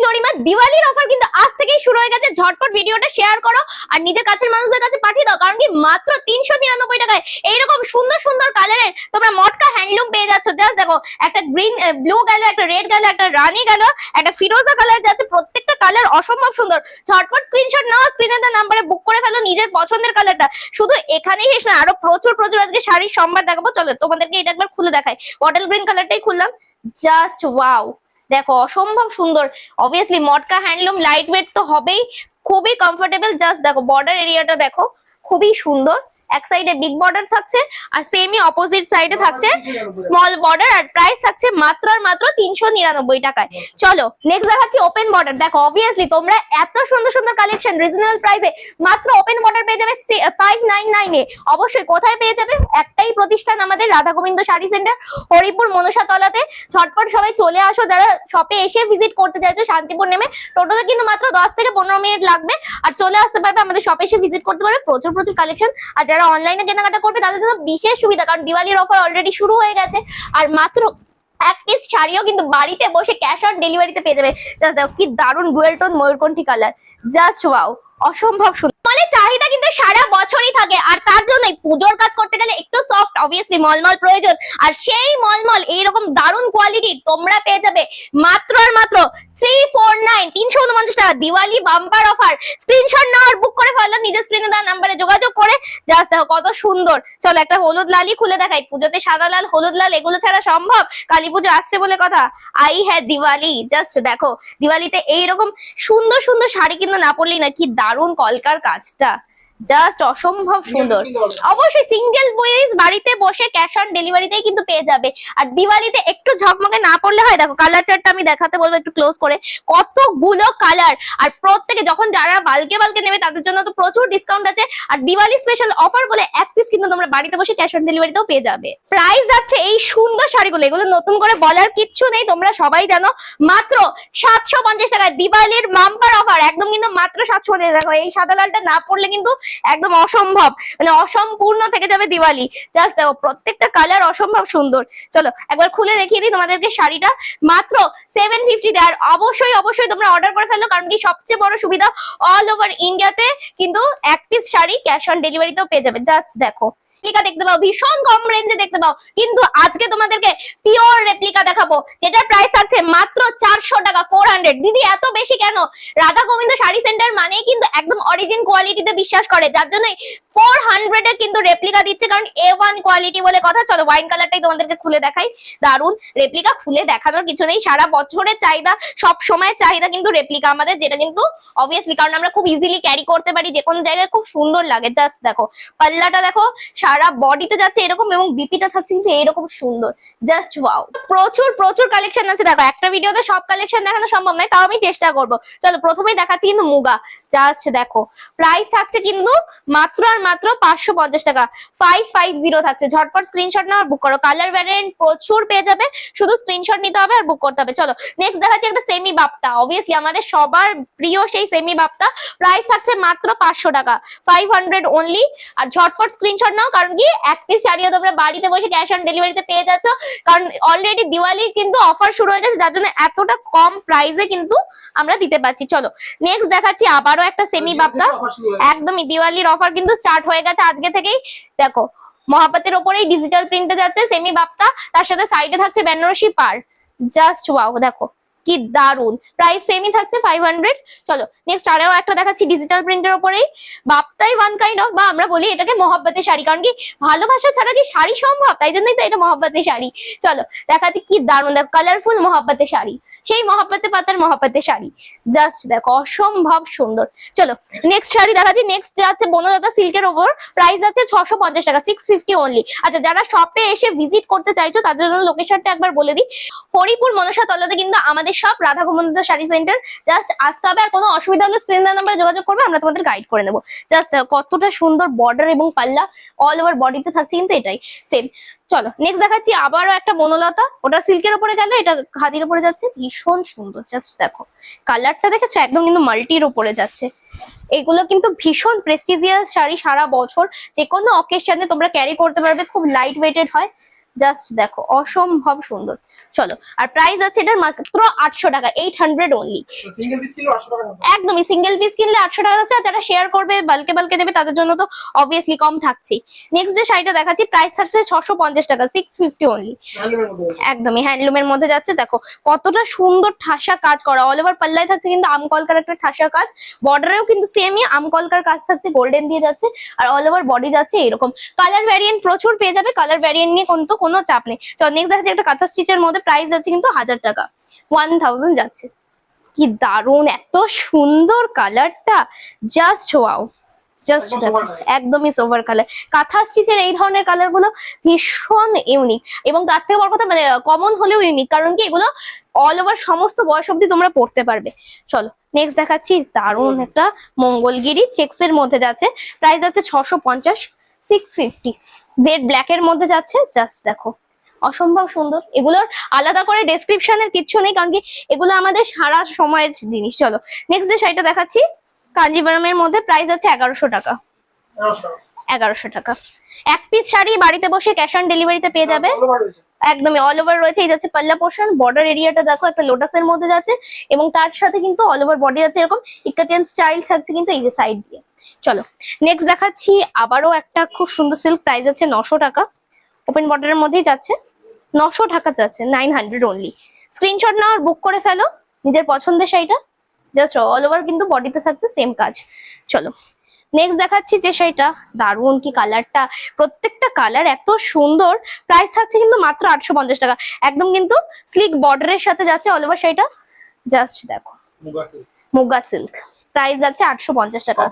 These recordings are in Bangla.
গ্লোরিমা দিওয়ালির অফার কিন্তু আজ থেকেই শুরু হয়ে গেছে। ঝটপট ভিডিওটা শেয়ার করো আর নিজের কাছের মানুষদের কাছে পাঠিয়ে দাও, কারণ কি মাত্র তিনশো নিরানব্বই টাকায় এইরকম সুন্দর সুন্দর কালারের তোমরা মটকা হ্যান্ডলুম পেয়ে যাচ্ছ। জাস্ট দেখো, একটা গ্রিন ব্লু গেল, একটা রেড গেল, একটা রানি গেল, একটা ফিরোজা কালার যাচ্ছে, প্রত্যেকটা কালার অসম্ভব সুন্দর। ঝটপট স্ক্রিনশট নাও স্ক্রিনে দেওয়া নাম্বারে বুক করে ফেলো নিজের পছন্দের কালারটা শুধু এখানেই শেষ না আরও প্রচুর প্রচুর আজকে শাড়ির সম্ভার দেখাবো। চলো তোমাদেরকে এটা একবার খুলে দেখাই। বটল গ্রিন কালারটাই খুললাম। জাস্ট ওয়াও দেখো, অসম্ভব সুন্দর। অবভিয়াসলি মটকা হ্যান্ডলুম লাইট ওয়েট তো হবেই। খুবই কমফোর্টেবল জাস্ট দেখো বর্ডার এরিয়াটা দেখো, খুবই সুন্দর। এক সাইডে বিগ বর্ডার থাকছে আর সেমি অপোজিট সাইডে থাকছে স্মল বর্ডার আর প্রাইস থাকছে মাত্র আর মাত্র তিনশো নিরানব্বই টাকায়। চলো নেক্সট দেখাচ্ছি ওপেন বর্ডার দেখো অবভিয়াসলি তোমরা এত সুন্দর সুন্দর কালেকশন রিজনেবল প্রাইসে মাত্র ওপেন বর্ডার পেয়ে যাবে ফাইভ নাইন নাইনে অবশ্যই কোথায় পেয়ে যাবে? একটাই প্রতিষ্ঠান আমাদের রাধা গোবিন্দ শাড়ি সেন্টার হরিপুর মনসা তলাতে ঝটপট সবাই চলে আসো যারা শপে এসে ভিজিট করতে চাইছো শান্তিপুর নেমে। টোটোতে কিন্তু মাত্র দশ থেকে পনেরো মিনিট লাগবে। আর চলে আসতে পারবে আমাদের শপে এসে ভিজিট করতে পারবে। প্রচুর প্রচুর কালেকশন আর যারা অনলাইনে কেনাকাটা করবে, তাদের জন্য বিশেষ সুবিধা। কারণ দিওয়ালির অফার অলরেডি শুরু হয়ে গেছে। আর মাত্র এক পিস শাড়িও কিন্তু বাড়িতে বসে ক্যাশ অন ডেলিভারিতে পেয়ে যাবে। জাস্ট কি দারুণ গুয়েলটন টোন ময়ূরকণ্ঠী কালার জাস্ট ওয়াও অসম্ভব সুন্দর। চাহিদা সারা বছরই থাকে। আর তার জন্যই পুজোর কাজ করতে গেলে একটু সফট অবভিয়াসলি মলমল প্রয়োজন। আর সেই মলমল, এইরকম দারুণ কোয়ালিটি তোমরা পেয়ে যাবে মাত্র আর মাত্র থ্রি ফোর নাইন তিনশো দিওয়ালি বাম্পার অফার বুক করে নিজের নাম্বারে যোগাযোগ করে। দেখো কত সুন্দর। চলো একটা হলুদ লালই খুলে দেখাই। পুজোতে সাদা লাল, হলুদ লাল, এগুলো ছাড়া সম্ভব? আসছে বলে কথা। আই হ্যাঁ দিওয়ালি। জাস্ট দেখো, দিওয়ালিতে এইরকম সুন্দর সুন্দর শাড়ি কিন্তু না পরলেই না, কি দারুণ কলকার কাজটা। জাস্ট অসম্ভব সুন্দর। অবশ্যই সিঙ্গেল বয়েজ বাড়িতে বসে ক্যাশ অন ডেলিভারিতেই কিন্তু পেয়ে যাবে। আর দিওয়ালিতে একটু ঝকমকে না পড়লে হয় দেখো কালার চারটা আমি দেখাতে বলব একটু ক্লোজ করে। কতগুলো কালার আর প্রত্যেকে যখন যারা বালকে বালকে নেবে তাদের জন্য তো প্রচুর ডিসকাউন্ট আছে। আর দিওয়ালি স্পেশাল অফার বলে এক পিস কিন্তু তোমরা বাড়িতে বসে ক্যাশ অন ডেলিভারিতেও পেয়ে যাবে। প্রাইস যাচ্ছে এই সুন্দর শাড়িগুলো। এগুলো নতুন করে বলার কিচ্ছু নেই তোমরা সবাই জানো। মাত্র সাতশো পঞ্চাশ টাকা দিওয়ালির মাম্পার অফার একদম কিন্তু মাত্র সাতশো পঞ্চাশ। দেখো এই সাদা লালটা না পড়লে কিন্তু একদম অসম্ভব মানে অসম্পূর্ণ থেকে যাবে দিওয়ালি। জাস্ট দেখো প্রত্যেকটা কালার অসম্ভব সুন্দর। চলো, একবার খুলে দেখিয়ে দিই তোমাদেরকে শাড়িটা। মাত্র সেভেন ফিফটি আর অবশ্যই অবশ্যই তোমরা অর্ডার করে ফেলো, কারণ কি সবচেয়ে বড় সুবিধা অল ওভার ইন্ডিয়াতে কিন্তু এক পিস শাড়ি ক্যাশ অন ডেলিভারিতেও পেয়ে যাবে। জাস্ট দেখো। রেপ্লিকা দেখতে পাও, ভীষণ কম রেঞ্জে দেখতে পাও। কিন্তু আজকে তোমাদেরকে পিওর রেপ্লিকা দেখাবো, যেটার প্রাইস থাকছে মাত্র চারশো টাকা ফোর হান্ড্রেড দিদি, এত বেশি কেন? রাধা গোবিন্দ শাড়ি সেন্টার মানেই কিন্তু একদম অরিজিন কোয়ালিটিতে বিশ্বাস করে, যার জন্য ফোর হান্ড্রেড এর কিন্তু রেপ্লিকা দিচ্ছে, কারণ এ ওয়ান কোয়ালিটি বলে কথা। চলো ওয়াইন কালারটাই তোমাদেরকে খুলে দেখাই। দারুণ রেপ্লিকা খুলে দেখানোর কিছু নেই। সারা বছরের চাহিদা, সব সময় চাহিদা কিন্তু রেপ্লিকা আমাদের, যেটা কিন্তু অবভিয়াসলি কারণ আমরা খুব ইজিলি ক্যারি করতে পারি যে কোনো জায়গায় খুব সুন্দর লাগে। জাস্ট দেখো, পাল্লাটা দেখো সারা বডিতে যাচ্ছে এরকম এবং বিপিটা থাকছে কিন্তু এরকম সুন্দর। জাস্ট ওয়াও প্রচুর প্রচুর কালেকশন আছে। দেখো, একটা ভিডিওতে সব কালেকশন দেখানো সম্ভব নয়, তাও আমি চেষ্টা করব। চলো, প্রথমেই দেখাচ্ছি কিন্তু মুগা। জাস্ট দেখো প্রাইস থাকছে কিন্তু মাত্র আর মাত্র পাঁচশো পঞ্চাশ টাকা। ফাইভ ফাইভ জিরো থাকছে। ঝটপট স্ক্রিনশট নাও বুক করো। কালার ভ্যারিয়েন্ট প্রচুর পেয়ে যাবে। শুধু স্ক্রিনশট নিতে হবে আর বুক করতে হবে। চলো নেক্সট দেখাচ্ছি একটা সেমি বাপ্তা। অবভিয়াসলি আমাদের সবার প্রিয় সেই সেমি বাপ্তা। প্রাইস থাকছে মাত্র পাঁচশো টাকা। ফাইভ হান্ড্রেড অনলি আর ঝটপট স্ক্রিনশট নাও, কারণ কি, এক পিস শাড়িও তোমরা বাড়িতে বসে ক্যাশ অন ডেলিভারিতে পেয়ে যাচ্ছ। কারণ অলরেডি দিওয়ালি কিন্তু অফার শুরু হয়ে গেছে যার জন্য এতটা কম প্রাইসে কিন্তু আমরা দিতে পারছি। চলো নেক্সট দেখাচ্ছি আবারও একটা সেমি বাপ্তা একদমই দিওয়ালির অফার কিন্তু স্টার্ট হয়ে গেছে আজকে থেকেই। দেখো মহাপাতের ওপরেই ডিজিটাল প্রিন্টে যাচ্ছে সেমি বাপ্তা তার সাথে সাইডে থাকছে বেনারসি পার জাস্ট ওয়াও দেখো কি দারুণ প্রাইস সেমই থাকছে ফাইভ হান্ড্রেড চলো নেক্সট আরও একটা দেখাচ্ছি ডিজিটাল প্রিন্টের ওপরেই। বাপ্তাই ওয়ান কাইন্ড অফ বা আমরা বলি এটাকে মহব্বতের শাড়ি। কারণ কি ভালোবাসা ছাড়া কি শাড়ি সম্ভব? তাই জন্যই তো এটা মহব্বতের শাড়ি। চলো দেখাচ্ছি কি দারুণ দেখো কালারফুল মহব্বতের শাড়ি। সেই মহব্বতে পাতার মহব্বতের শাড়ি। জাস্ট দেখো, অসম্ভব সুন্দর। চলো নেক্সট শাড়ি দেখাচ্ছি। নেক্সট যাচ্ছে বনলতা সিল্কের ওপর। প্রাইস আছে ছশো পঞ্চাশ টাকা সিক্স ফিফটি অনলি আচ্ছা যারা শপে এসে ভিজিট করতে চাইছো, তাদের জন্য লোকেশনটা একবার বলে দিই। হরিপুর মনসা তলাতে কিন্তু আমাদের সব রাধা গোবিন্দ শাড়ি সেন্টার জাস্ট আসতে হবে, আর কোনো অসুবিধা হলে স্ক্রিন নাম্বারে যোগাযোগ করবে, আমরা তোমাদের গাইড করে নেব। জাস্ট কতটা সুন্দর বর্ডার এবং পাল্লা অল ওভার বডিতে থাকছে, কিন্তু এটাই। সেম চলো নেক্সট দেখাচ্ছি আবারও একটা বনলতা। ওটা সিল্কের উপরে গেলে এটা খাদির উপরে যাচ্ছে। ভীষণ সুন্দর জাস্ট দেখো। কালারটা দেখেছ? একদম কিন্তু মাল্টির উপরে যাচ্ছে। এগুলো কিন্তু ভীষণ প্রেস্টিজিয়াস শাড়ি সারা বছর। যে কোনো অকেশনে তোমরা ক্যারি করতে পারবে, খুব লাইট ওয়েটেড হয়। জাস্ট দেখো অসম্ভব সুন্দর। চলো আর প্রাইস আছে এটার মাত্র আটশো টাকা এইট হান্ড্রেড অনলি একদমই সিঙ্গেল পিস কিনলে আটশো টাকা যাচ্ছে আর যারা শেয়ার করবে বালকে বালকে নেবে তাদের জন্য তো অবভিয়াসলি কম থাকছেই। নেক্সট যে শাড়িটা দেখাচ্ছি প্রাইস থাকছে ছশো পঞ্চাশ টাকা সিক্স ফিফটি অনলি হ্যান্ডলুমের মধ্যে রয়েছে। একদমই হ্যান্ডলুমের মধ্যে যাচ্ছে দেখো কতটা সুন্দর ঠাসা কাজ করা। অল ওভার পাল্লায় থাকছে কিন্তু আমকলকার একটা ঠাসা কাজ। বর্ডারেও কিন্তু সেমই আমকলকার কাজ থাকছে গোল্ডেন দিয়ে যাচ্ছে আর অল ওভার বডি যাচ্ছে এরকম। কালার ভ্যারিয়েন্ট প্রচুর পেয়ে যাবে কালার ভ্যারিয়েন্ট নিয়ে কিন্তু কোনো চাপ নেই। তো নেক্সট দেখা একটা কাঁথা স্টিচের মধ্যে প্রাইস যাচ্ছে কিন্তু হাজার টাকা। ওয়ান থাউজেন্ড যাচ্ছে। কি দারুণ এত সুন্দর কালারটা জাস্ট ওয়াও জাস্ট একদম একদমই সোভার কালার কাঁথা স্টিচের এই ধরনের কালারগুলো ভীষণ ইউনিক এবং তার থেকে বড় কথা মানে কমন হলেও ইউনিক কারণ কি এগুলো অল ওভার সমস্ত বয়স অব্দি তোমরা পড়তে পারবে। চলো নেক্সট দেখাচ্ছি। দারুণ একটা মঙ্গলগিরি চেক্স এর মধ্যে যাচ্ছে। প্রাইস যাচ্ছে ছশো পঞ্চাশ। সিক্স ফিফটি জেড ব্ল্যাক এর মধ্যে যাচ্ছে জাস্ট দেখো। অসম্ভব সুন্দর। এগুলোর আলাদা করে ডেসক্রিপশনের কিচ্ছু নেই কারণ কি এগুলো আমাদের সারা সময়ের জিনিস। চলো নেক্সট যে শাড়িটা দেখাচ্ছি মধ্যে প্রাইস আছে এগারোশো টাকা। এগারোশো টাকা। এক পিস শাড়ি বাড়িতে বসে ক্যাশ অন ডেলিভারিতে পেয়ে যাবে। একদমই অল ওভার রয়েছে। এই যাচ্ছে পাল্লা পোর্শন বর্ডার এরিয়াটা দেখো একটা লোটাসের মধ্যে যাচ্ছে এবং তার সাথে কিন্তু অল ওভার বডি আছে এরকম। ইকাতিয়ান স্টাইল থাকছে কিন্তু এই যে সাইড দিয়ে। চলো নেক্সট দেখাচ্ছি আবারও একটা খুব সুন্দর সিল্ক প্রাইস আছে নশো টাকা। ওপেন বর্ডারের মধ্যেই যাচ্ছে। নশো টাকা যাচ্ছে নাইন হান্ড্রেড অনলি স্ক্রিনশট নাও বুক করে ফেলো। নিজের পছন্দের শাড়িটা। জাস্ট অল ওভার কিন্তু বডিতে থাকছে সেম কাজ। চলো নেক্সট দেখাচ্ছি যে শাড়িটা দারুণ কি কালারটা প্রত্যেকটা কালার এত সুন্দর প্রাইস থাকছে কিন্তু মাত্র আটশো পঞ্চাশ টাকা। একদম কিন্তু স্লিক বর্ডারের সাথে যাচ্ছে অল ওভার শাড়িটা। জাস্ট দেখো। মুগা সিল্ক প্রাইস যাচ্ছে আটশো পঞ্চাশ টাকা।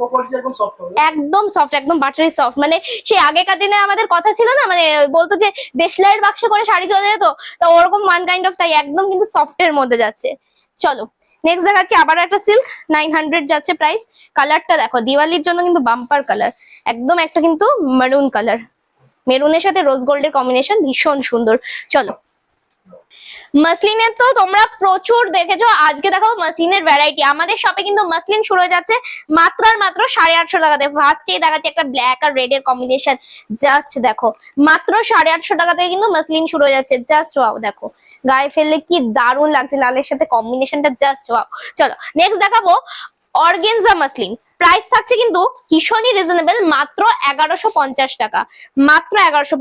একদম সফট একদম বাটারি সফট মানে সেই আগেকার দিনে আমাদের কথা ছিল না মানে বলতো যে দেশলাইয়ের বাক্সে করে শাড়ি চলে যেত তো ওরকম ওয়ান কাইন্ড অফ তাই একদম কিন্তু সফটের মধ্যে যাচ্ছে। চলো। নেক্সট দেখাচ্ছি আবার একটা সিল্ক নাইন হান্ড্রেড যাচ্ছে প্রাইস কালারটা দেখো, দিওয়ালির জন্য কিন্তু বাম্পার কালার একদম একটা কিন্তু মেরুন কালার মেরুনের সাথে রোজ গোল্ডের কম্বিনেশন ভীষণ সুন্দর। চলো। মাসলিনের তো তোমরা প্রচুর দেখেছ। আজকে দেখো মাসলিনের ভ্যারাইটি আমাদের শপে কিন্তু মাসলিন শুরু হয়ে যাচ্ছে মাত্র আর মাত্র সাড়ে আটশো টাকাতে ফার্স্টেই দেখাচ্ছে একটা ব্ল্যাক আর রেড এর কম্বিনেশন জাস্ট দেখো, মাত্র সাড়ে আটশো টাকা থেকে কিন্তু মাসলিন শুরু হয়ে যাচ্ছে। জাস্ট দেখো। গায়ে ফেললে কি দারুণ লাগছে লালের সাথে কম্বিনেশনটা জাস্ট ওয়াও চলো নেক্সট দেখাবো অর্গেনজা মাসলিন। প্রাইস থাকছে কিন্তু ভীষণই রিজনেবল মাত্র এগারোশো টাকা। মাত্র এগারোশো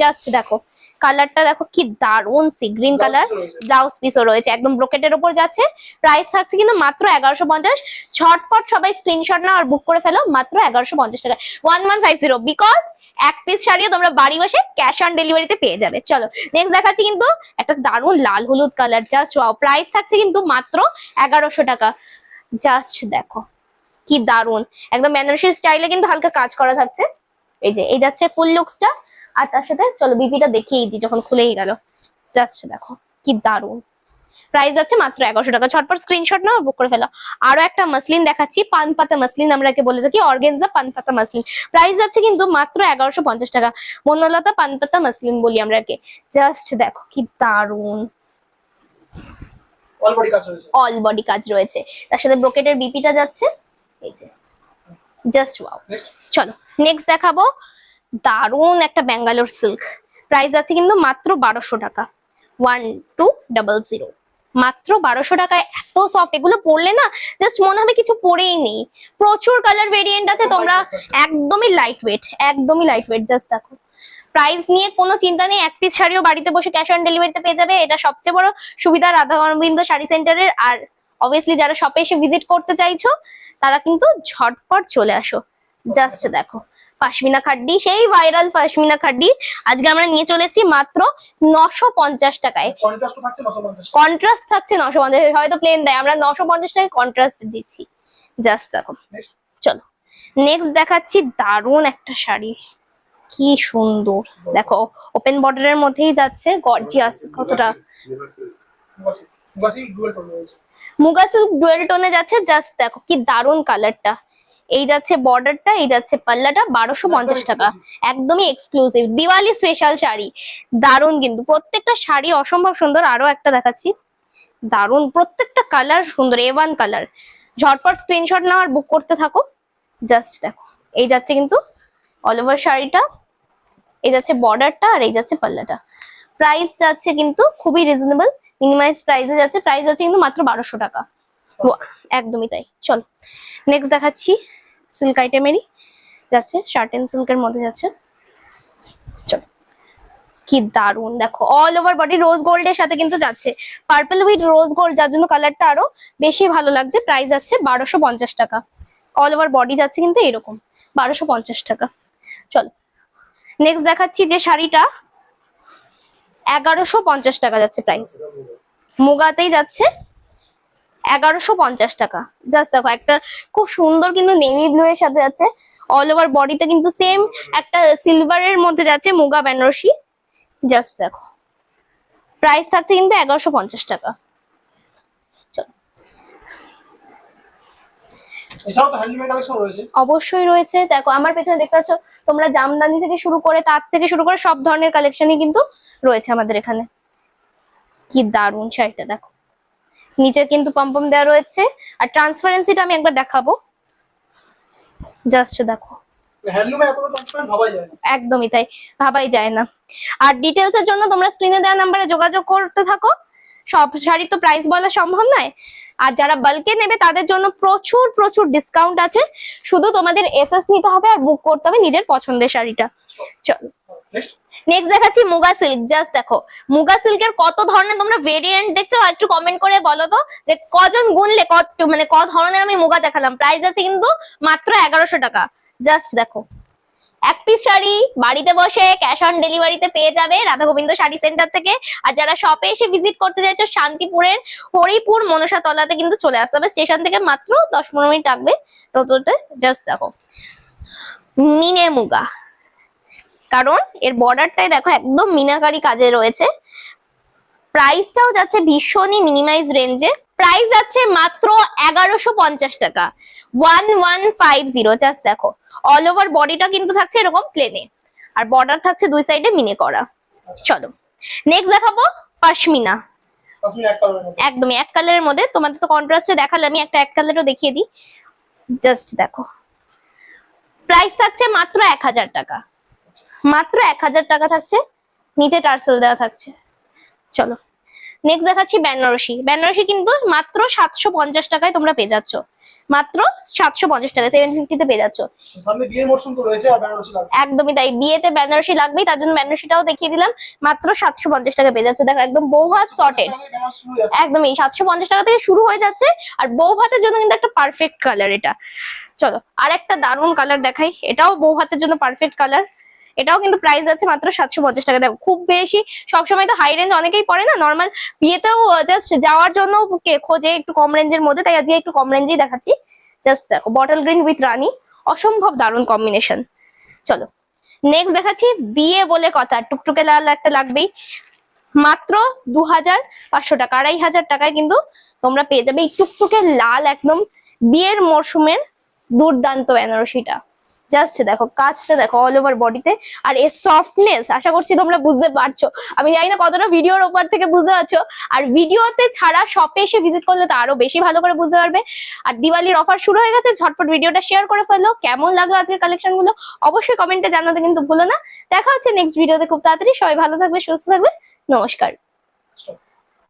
জাস্ট দেখো। কালারটা দেখো কি দারুণ সি গ্রিন কালার। ব্লাউজ পিসও রয়েছে একদম ব্রোকেটের উপর যাচ্ছে। প্রাইস থাকছে কিন্তু মাত্র এগারোশো পঞ্চাশ। ছটপট সবাই স্ক্রিনশট নাও আর বুক করে ফেলো মাত্র এগারোশো পঞ্চাশ টাকা one one five zero because এক পিস শাড়িও তোমরা বাড়ি বসে ক্যাশ অন ডেলিভারিতে পেয়ে যাবে। চলো নেক্সট দেখাচ্ছি কিন্তু একটা দারুণ লাল হলুদ কালার জাস্ট ওয়াও প্রাইস থাকছে কিন্তু মাত্র এগারোশো টাকা। জাস্ট দেখো কি দারুণ। একদম বেনারসি স্টাইলে কিন্তু হালকা কাজ করা থাকছে। এই যে এই যাচ্ছে ফুল লুকসটা আর তার সাথে চলো বিপিটা দেখিয়ে দিই যখন খুলেই গেল। জাস্ট দেখো কি দারুণ। প্রাইস আছে মাত্র এগারোশো টাকা। ছটপট স্ক্রিনশট নাও বুক করে ফেলো। আরও একটা মাসলিন দেখাচ্ছি পান পাতা মাসলিন আমরা একে বলে থাকি অর্গেনজা পান পাতা মাসলিন প্রাইস যাচ্ছে কিন্তু মাত্র এগারোশো পঞ্চাশ টাকা। বনলতা পান পাতা মাসলিন বলি আমরা একে। জাস্ট দেখো কি দারুণ। অল বডি কাজ রয়েছে। তার সাথে ব্রোকেটের বিপিটা যাচ্ছে। এই যে জাস্ট ওয়াও চলো নেক্সট দেখাবো। দারুণ একটা ব্যাঙ্গালোর সিল্ক প্রাইস আছে কিন্তু মাত্র বারোশো টাকা। ওয়ান টু ডাবল জিরো মাত্র বারোশো টাকায় এত সফট এগুলো পরলে না জাস্ট মনে হবে কিছু পরেই নেই। প্রচুর কালার ভেরিয়েন্ট আছে, তোমরা একদমই লাইট ওয়েট একদমই লাইট ওয়েট জাস্ট দেখো। প্রাইস নিয়ে কোনো চিন্তা নেই, এক পিস শাড়িও বাড়িতে বসে ক্যাশ অন ডেলিভারিতে পেয়ে যাবে। এটা সবচেয়ে বড় সুবিধা রাধা অরবিন্দ শাড়ি সেন্টারের আর অবভিয়াসলি যারা শপে এসে ভিজিট করতে চাইছো, তারা কিন্তু ঝটপট চলে আসো। জাস্ট দেখো। পাশমিনা খাড্ডি সেই ভাইরাল পাশমিনা খাড্ডি আজকে আমরা নিয়ে চলে এসেছি মাত্র নশো পঞ্চাশ টাকায়। Contrast ও থাকছে 950 কন্ট্রাস্ট থাকছে নশো পঞ্চাশ হয়তো প্লেন দেয়। আমরা নশো পঞ্চাশ টাকায় কন্ট্রাস্ট দিচ্ছি। জাস্ট দেখো। চলো। নেক্সট দেখাচ্ছি দারুণ একটা শাড়ি। কি সুন্দর। দেখো ওপেন বর্ডারের মধ্যেই যাচ্ছে। গর্জিয়াস কতটা। মুগা সিল্ক ডুয়েল টোনে যাচ্ছে। জাস্ট দেখো কি দারুণ কালারটা এই যাচ্ছে বর্ডারটা এই যাচ্ছে পাল্লাটা বারোশো পঞ্চাশ টাকা। একদমই এক্সক্লুসিভ দিওয়ালি স্পেশাল শাড়ি। দারুণ কিন্তু। প্রত্যেকটা শাড়ি অসম্ভব সুন্দর। আরও একটা দেখাচ্ছি। দারুণ। প্রত্যেকটা কালার সুন্দর এ ওয়ান কালার ঝটপট স্ক্রিনশট নাও আর বুক করতে থাকো। জাস্ট দেখো। এই যাচ্ছে কিন্তু অল ওভার শাড়িটা। এই যাচ্ছে বর্ডারটা আর এই যাচ্ছে পাল্লাটা। প্রাইস যাচ্ছে কিন্তু খুবই রিজনেবল মিনিমাইজ প্রাইসে যাচ্ছে। প্রাইস আছে কিন্তু মাত্র বারোশো টাকা। একদমই তাই। চল। নেক্সট দেখাচ্ছি। সিল্ক আইটেমেরই যাচ্ছে শার্ট এন্ড সিল্কের মধ্যে যাচ্ছে। চল, কি দারুণ দেখো অল ওভার বডি রোজ গোল্ডের সাথে কিন্তু যাচ্ছে। পার্পল উইথ রোজ গোল্ড যার জন্য কালারটা আরও বেশি ভালো লাগছে প্রাইস যাচ্ছে বারোশো পঞ্চাশ টাকা। অল ওভার বডি যাচ্ছে কিন্তু এরকম, বারোশো পঞ্চাশ টাকা। চল নেক্সট দেখাচ্ছি যে শাড়িটা, এগারোশো পঞ্চাশ টাকা যাচ্ছে প্রাইস মুগাতেই যাচ্ছে এগারোশো পঞ্চাশ টাকা। জাস্ট দেখো একটা খুব সুন্দর কিন্তু নেভি ব্লু এর সাথে যাচ্ছে। অল ওভার বডিতে কিন্তু সেম একটা সিলভারের মধ্যে যাচ্ছে মুগা বেনারসি। জাস্ট দেখো। প্রাইস থাকছে কিন্তু এগারোশো পঞ্চাশ টাকা। অবশ্যই রয়েছে। দেখো আমার পেছনে দেখতে পাচ্ছ তোমরা জামদানি থেকে শুরু করে তার থেকে শুরু করে সব ধরনের কালেকশনই কিন্তু রয়েছে আমাদের এখানে। কি দারুণ শাড়িটা দেখো। নিচে কিন্তু পম্পম দেওয়া রয়েছে। আর ট্রান্সপারেন্সিটা আমি একবার দেখাবো। জাস্ট দেখো। একদমই তাই ভাবাই যায় না। আর ডিটেলস এর জন্য তোমরা স্ক্রিনে দেওয়া নাম্বারে যোগাযোগ করতে থাকো। সব শাড়ির তো প্রাইস বলা সম্ভব নয়। আর যারা বাল্কে নেবে তাদের জন্য প্রচুর প্রচুর ডিসকাউন্ট আছে। শুধু তোমাদের এসএস নিতে হবে আর বুক করতে হবে নিজের পছন্দের শাড়িটা। চলো। নেক্সট দেখাচ্ছি মুগা সিল্ক জাস্ট দেখো। মুগা সিল্কের কত ধরনের তোমরা ভেরিয়েন্ট দেখছ? একটু কমেন্ট করে বলো তো, যে কজন গুনলে কত মানে ক ধরনের আমি মুগা দেখালাম? প্রাইস আছে কিন্তু মাত্র এগারোশো টাকা। জাস্ট দেখো। এক পিস শাড়ি, বাড়িতে বসে ক্যাশ অন ডেলিভারিতে পেয়ে যাবে রাধা গোবিন্দ শাড়ি সেন্টার থেকে। আর যারা শপে এসে ভিজিট করতে চাইছো, শান্তিপুরের হরিপুর মনসা তলাতে কিন্তু চলে আসতে হবে। স্টেশন থেকে মাত্র দশ পনেরো মিনিট লাগবে। টোটোতে জাস্ট দেখো। মিনে মুগা। কারণ এর বর্ডারটাই দেখো একদম মিনাকারি কাজে রয়েছে। প্রাইসটাও যাচ্ছে ভীষণই মিনিমাইজ রেঞ্জে প্রাইস যাচ্ছে মাত্র এগারোশো পঞ্চাশ টাকা। One one five zero just দেখো। অল ওভার বডিটা কিন্তু থাকছে এরকম প্লেনে আর বর্ডার থাকছে দুই সাইডে মিনে করা। চলো। নেক্সট দেখাবো পাশমিনা একদমই এক কালারের মধ্যে। তোমাদের তো কন্ট্রাস্টে দেখালে আমি একটা এক কালারও দেখিয়ে দিই। জাস্ট দেখো। প্রাইস থাকছে মাত্র এক হাজার টাকা। মাত্র এক হাজার টাকা থাকছে নিচে টার্সেল দেওয়া থাকছে। চলো নেক্সট দেখাচ্ছি বেনারসি। বেনারসি কিন্তু মাত্র সাতশো পঞ্চাশ টাকায় তোমরা পেয়ে যাচ্ছ। মাত্র সাতশো পঞ্চাশ টাকা সেভেন ফিফটিতে পেয়ে যাচ্ছ। একদমই তাই বিয়েতে বেনারসি লাগবেই তার জন্য বেনারসিটাও দেখিয়ে দিলাম। মাত্র সাতশো পঞ্চাশ টাকা পেয়ে যাচ্ছ। দেখো একদম বৌভাত সর্টেড বেনারসি শুরু হয়ে যাচ্ছে। একদমই সাতশো পঞ্চাশ টাকা থেকে শুরু হয়ে যাচ্ছে। আর বউ ভাতের জন্য কিন্তু একটা পারফেক্ট কালার এটা। চলো আর একটা দারুণ কালার দেখাই। এটাও বউ ভাতের জন্য পারফেক্ট কালার এটাও কিন্তু প্রাইস আছে মাত্র সাতশো পঞ্চাশ টাকা। দেখো, খুব বেশি, সবসময় তো হাই রেঞ্জ অনেকেই পড়ে না নর্মাল বিয়েতেও জাস্ট যাওয়ার জন্য খোঁজে একটু কম রেঞ্জের মধ্যে, তাই আজকে একটু কম রেঞ্জেই দেখাচ্ছি। জাস্ট দেখো বটল গ্রিন উইথ রানি অসম্ভব দারুণ কম্বিনেশন চলো নেক্সট দেখাচ্ছি বিয়ে বলে কথা, টুকটুকে লাল একটা লাগবেই। মাত্র দু হাজার পাঁচশো টাকা, আড়াই হাজার টাকায় কিন্তু তোমরা পেয়ে যাবে এই টুকটুকে লাল একদম বিয়ের মরশুমের দুর্দান্ত বেনারসিটা জাস্ট দেখো, কাজটা দেখো অল ওভার বডিতে আর এর সফটনেস আশা করছি তোমরা বুঝতে পারছ। আমি জানি না কতটা ভিডিওর ওপর থেকে বুঝতে পারছ। আর ভিডিওতে ছাড়া শপে এসে ভিজিট করলে তো আরও বেশি ভালো করে বুঝতে পারবে। আর দিওয়ালির অফার শুরু হয়ে গেছে, ঝটপট ভিডিওটা শেয়ার করে ফেলল কেমন লাগল আজকের কালেকশনগুলো? অবশ্যই কমেন্টে জানাতে কিন্তু ভুলো না। দেখা হচ্ছে নেক্সট ভিডিওতে খুব তাড়াতাড়ি। সবাই ভালো থাকবে, সুস্থ থাকবে। নমস্কার.